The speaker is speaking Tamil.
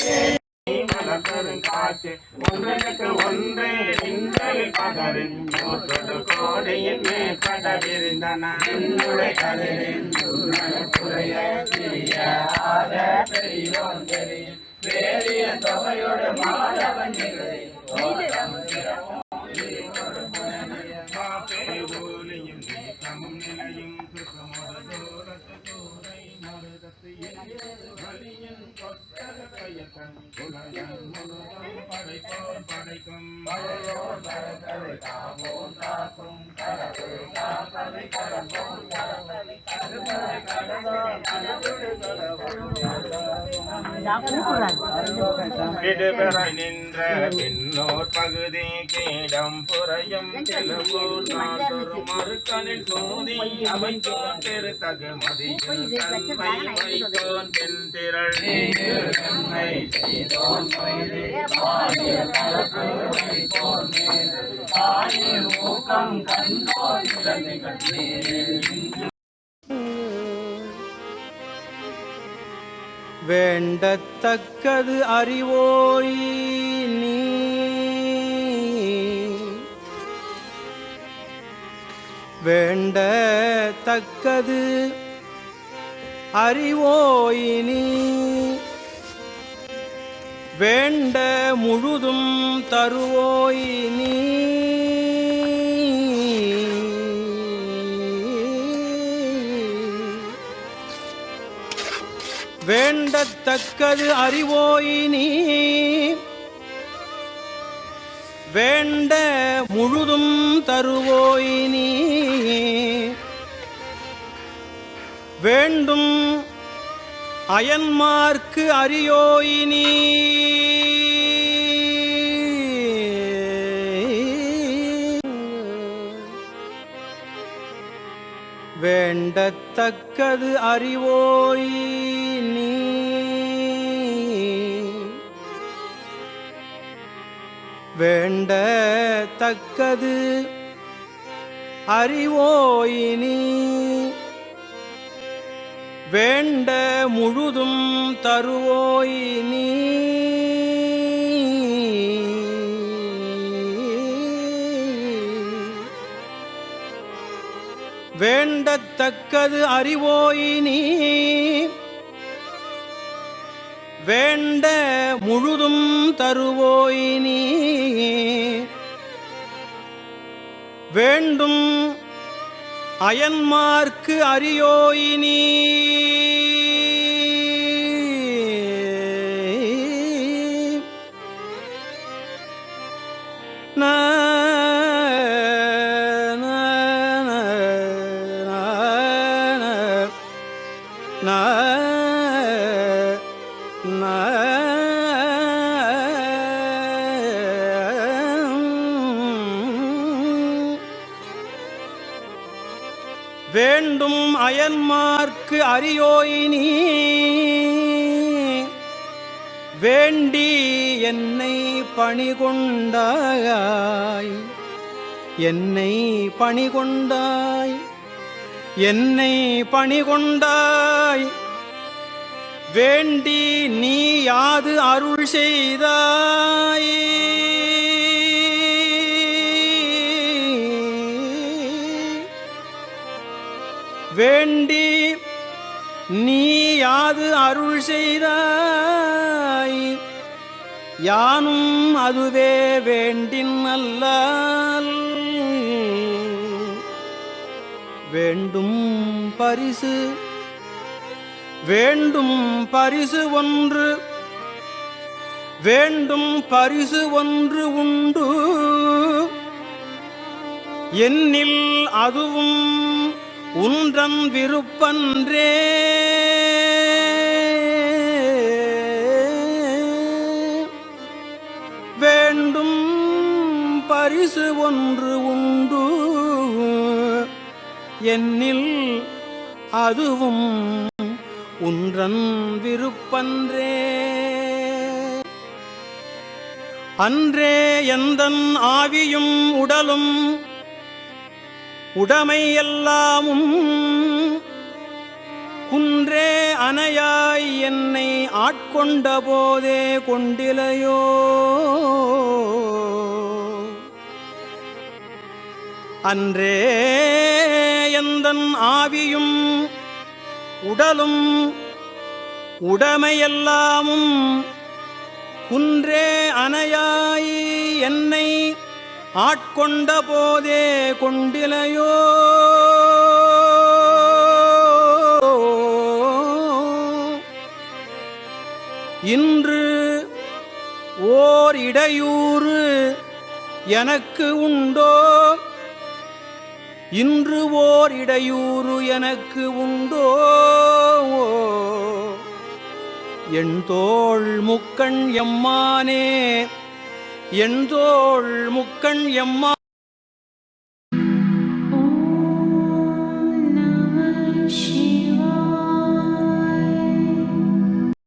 Yeah. மலர்கருங்காற்று ஒன்றனுக்கு ஒன்று நின்றல் பகரின் நூற்றொரு கோடையின் மேற்பட விரிந்தன என்னுடைய கதிரின் பெரியோன் தெரியும். வேறிய தொகையோடு மாதவன் நீக்கமும் நிலையும் சுகமொரு தூரத்து தூரை மருதத்து படைக்கும் படைக்கும் படையோர் விடுபெறாய் நின்ற பின்னோர் பகுதி கீடம் புறையும் கிளம்பூர் நாட்டொரு மறுக்கனில் சோதி அமைத்தோன் பெருத்தகு மதியில் தன்மை வைத்தோன் திரள் தன்மை செய்தோன் கண்டோன் வேண்டத்தக்கது அறிவோய் நீ. வேண்டத்தக்கது அறிவோய் நீ. வேண்ட முழுதும் தருவோய் நீ. வேண்டத்தக்கது அறிவோய் நீ. வேண்ட முழுதும் தருவோய் நீ. வேண்டும் அயன்மார்க்கு அறியோய் நீ. வேண்டத்தக்கது அறிவோய் வேண்ட தக்கது அறிவோயினி வேண்ட முழுதும் தருவோயினி வேண்டத்தக்கது அறிவோயினி வேண்ட முழுதும் தருவோய் நீ. வேண்டும் அயன்மார்க்கு அறியோய் நீ. வேண்டும் அயன்மார்க்கு அறியோய் நீ. வேண்டி என்னை பணிகொண்டாய். என்னை பணிகொண்டாய். என்னை பணிகொண்டாய். வேண்டி நீ யாது அருள் செய்தாயே. நீ யாது அருள் செய்தாய்? யானும் அதுவே வேண்டின் அல்லால். வேண்டும் பரிசு வேண்டும் பரிசு ஒன்று வேண்டும் பரிசு ஒன்று உண்டு. என்னில் அதுவும் உன்றன் விருப்பன்றே. வேண்டும் பரிசு ஒன்று உண்டு. என்னில் அதுவும் உன்றன் விருப்பன்றே. அன்றே எந்தன் ஆவியும் உடலும் உடைமை எல்லாமும் குன்றே அணையாய் என்னை ஆட்கொண்ட போதே கொண்டிலையோ. அன்றே எந்தன் ஆவியும் உடலும் உடைமையெல்லாமும் குன்றே அணையாய் என்னை ஆட்கொண்ட போதே கொண்டிலையோ. இன்று ஓர் இடையூறு எனக்கு உண்டோ? இன்று ஓர் இடையூறு எனக்கு உண்டோ? என் தோள் முக்கண் எம்மானே எந்தோள் முக்கண் எம்மா